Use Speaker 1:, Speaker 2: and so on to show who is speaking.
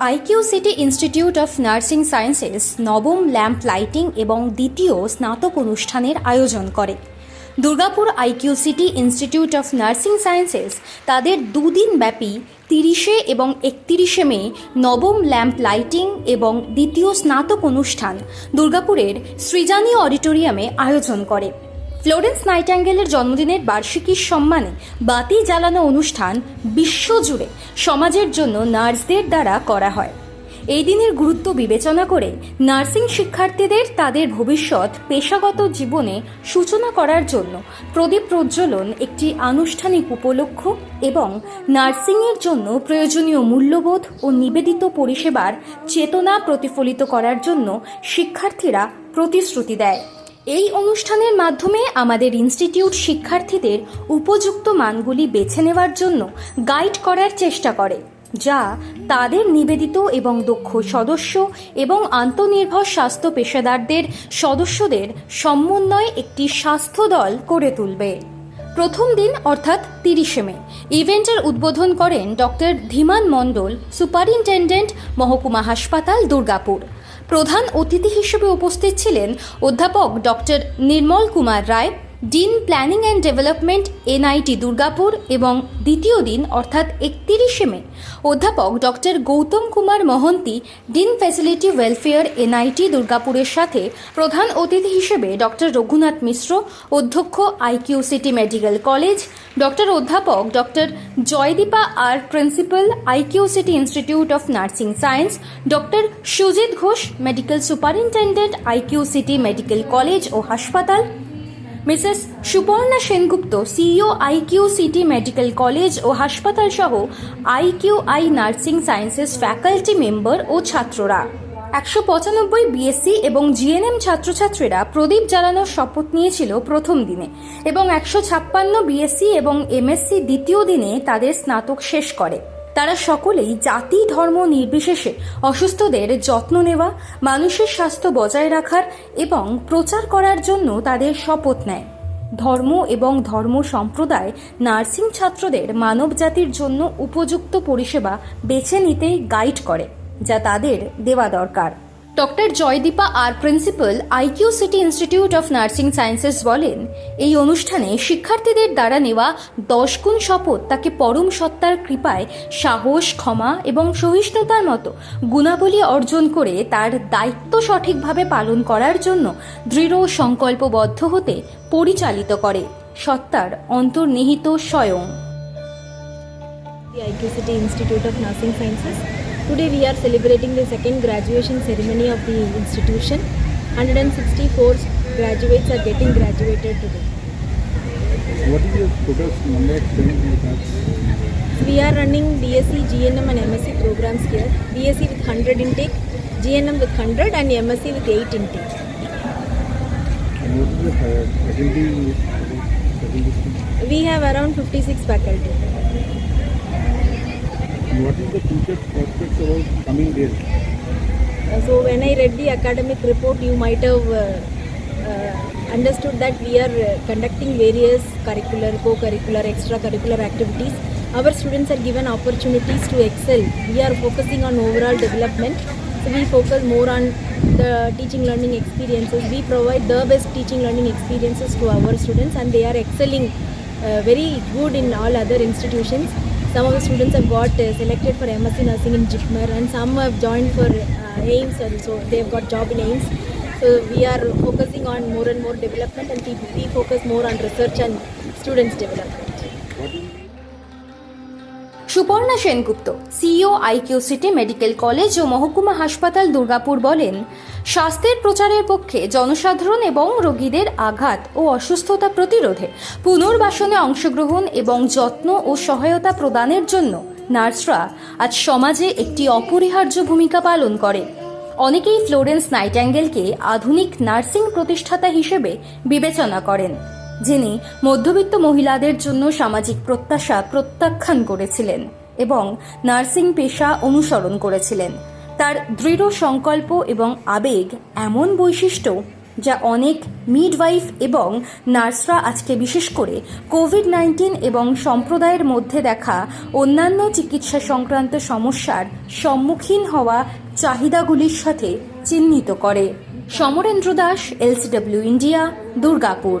Speaker 1: IQ city institute of nursing sciences নবম lamp lighting এবং দ্বিতীয় স্নাতক অনুষ্ঠানের আয়োজন করে। Durgapur IQ city institute of nursing sciences তাদের দুদিন ব্যাপী তিরিশে এবং একত্রিশে মে নবম ল্যাম্প লাইটিং এবং দ্বিতীয় স্নাতক অনুষ্ঠান দুর্গাপুরের সৃজানী অডিটোরিয়ামে আয়োজন করে। ফ্লোরেন্স নাইটাঙ্গেলের জন্মদিনের বার্ষিকীর সম্মানে বাতি জ্বালানো অনুষ্ঠান বিশ্বজুড়ে সমাজের জন্য নার্সদের দ্বারা করা হয়। এই দিনের গুরুত্ব বিবেচনা করে নার্সিং শিক্ষার্থীদের তাদের ভবিষ্যৎ, পেশাগত জীবনে সূচনা করার জন্য প্রদীপ প্রজ্বলন একটি আনুষ্ঠানিক উপলক্ষ এবং নার্সিংয়ের জন্য প্রয়োজনীয় মূল্যবোধ ও নিবেদিত পরিষেবার চেতনা প্রতিফলিত করার জন্য শিক্ষার্থীরা প্রতিশ্রুতি দেয়। এই অনুষ্ঠানের মাধ্যমে আমাদের ইনস্টিটিউট শিক্ষার্থীদের উপযুক্ত মানগুলি বেছে নেওয়ার জন্য গাইড করার চেষ্টা করে, যা তাদের নিবেদিত এবং দক্ষ সদস্য এবং আন্তনির্ভর স্বাস্থ্য পেশাদারদের সদস্যদের সমন্বয়ে একটি স্বাস্থ্য দল করে তুলবে। প্রথম দিন, অর্থাৎ তিরিশে মে, ইভেন্টের উদ্বোধন করেন ডক্টর ধীমান মণ্ডল, সুপারিনটেন্ডেন্ট মহকুমা হাসপাতাল দুর্গাপুর। প্রধান অতিথি হিসেবে উপস্থিত ছিলেন অধ্যাপক doctor Nirmal Kumar Roy dean planning and development NIT Durgapur এবং দ্বিতীয় দিন, অর্থাৎ একত্রিশে মে, অধ্যাপক doctor Goutam Kumar Mohanty dean facility welfare NIT দুর্গাপুরের সাথে প্রধান অতিথি হিসেবে ডক্টর রঘুনাথ মিশ্র, অধ্যক্ষ IQ city medical college, doctor অধ্যাপক doctor Joydipa R principal IQ city institute of nursing science, doctor Sujit Ghosh, medical superintendent IQ city medical college ও হাসপাতাল Mrs Suparna Sengupta, CEO IQ city medical college ও হাসপাতাল সহ IQ I nursing sciences faculty member ও ছাত্ররা। একশো পঁচানব্বই BSc এবং GNM ছাত্রছাত্রীরা প্রদীপ জ্বালানোর শপথ নিয়েছিল প্রথম দিনে এবং একশো ছাপ্পান্ন বিএসসি এবং এমএসসি দ্বিতীয় দিনে তাদের স্নাতক শেষ করে। তারা সকলেই জাতি, ধর্ম নির্বিশেষে অসুস্থদের যত্ন নেওয়া, মানুষের স্বাস্থ্য বজায় রাখার এবং প্রচার করার জন্য তাদের শপথ নেয়। ধর্ম এবং ধর্ম সম্প্রদায় নার্সিং ছাত্রদের মানব জাতির জন্য উপযুক্ত পরিষেবা বেছে নিতে গাইড করে, যা তাদের দেওয়া দরকার। Doctor Joydipa R principal IQ city institute of nursing sciences বলেন, এই অনুষ্ঠানে শিক্ষার্থীদের দ্বারা নেওয়া দশ গুণ শপথ তাকে পরম সত্তার কৃপায়, সাহস, ক্ষমা এবং সহিষ্ণুতার মতো গুণাবলী অর্জন করে তার দায়িত্ব সঠিকভাবে পালন করার জন্য দৃঢ় সংকল্পবদ্ধ হতে পরিচালিত করে সত্তার অন্তর্নিহিত স্বয়ং
Speaker 2: the IQCT Institute of Nursing Sciences. Today we are celebrating the second graduation ceremony of the institution. 164 graduates are getting graduated today.
Speaker 3: What is your total number of students you have?
Speaker 2: We are running BSc, GNM and MSc programs here. BSc with 100 intake, GNM with 100 and MSc with 8 intake.
Speaker 3: And what is the faculty faculty?
Speaker 2: We have around 56 faculty.
Speaker 3: What is the future prospects about coming days?
Speaker 2: Uh, So when I read the academic report, you might have uh, uh, understood that we are uh, conducting various curricular, co-curricular, extracurricular activities. Our students are given opportunities to excel. We are focusing on overall development. So we focus more on the teaching learning experiences. We provide the best teaching learning experiences to our students and they are excelling uh, very good in all other institutions. Some of the students have got uh, selected for MSc nursing in JIPMER and some have joined for uh, AIMS so They have got job in AIMS. So we are focusing on more and more development and we, we focus more on research and students development.
Speaker 1: Suparna Sengupta, CEO IQ city medical college ও মহকুমা হাসপাতাল দুর্গাপুর বলেন, স্বাস্থ্যের প্রচারের পক্ষে জনসাধারণ এবং রোগীদের আঘাত ও অসুস্থতা প্রতিরোধে পুনর্বাসনে অংশগ্রহণ এবং যত্ন ও সহায়তা প্রদানের জন্য নার্সরা আজ সমাজে একটি অপরিহার্য ভূমিকা পালন করে। অনেকেই ফ্লোরেন্স নাইট্যাঙ্গেলকে আধুনিক নার্সিং প্রতিষ্ঠাতা হিসেবে বিবেচনা করেন। যিনি মধ্যবিত্ত মহিলাদের জন্য সামাজিক প্রত্যাশা প্রত্যাখ্যান করেছিলেন এবং নার্সিং পেশা অনুসরণ করেছিলেন। তার দৃঢ় সংকল্প এবং আবেগ এমন বৈশিষ্ট্য যা অনেক মিডওয়াইফ এবং নার্সরা আজকে বিশেষ করে কোভিড নাইন্টিন এবং সম্প্রদায়ের মধ্যে দেখা অন্যান্য চিকিৎসা সংক্রান্ত সমস্যার সম্মুখীন হওয়া চাহিদাগুলির সাথে চিহ্নিত করে। Samarendra Das LCW India Durgapur.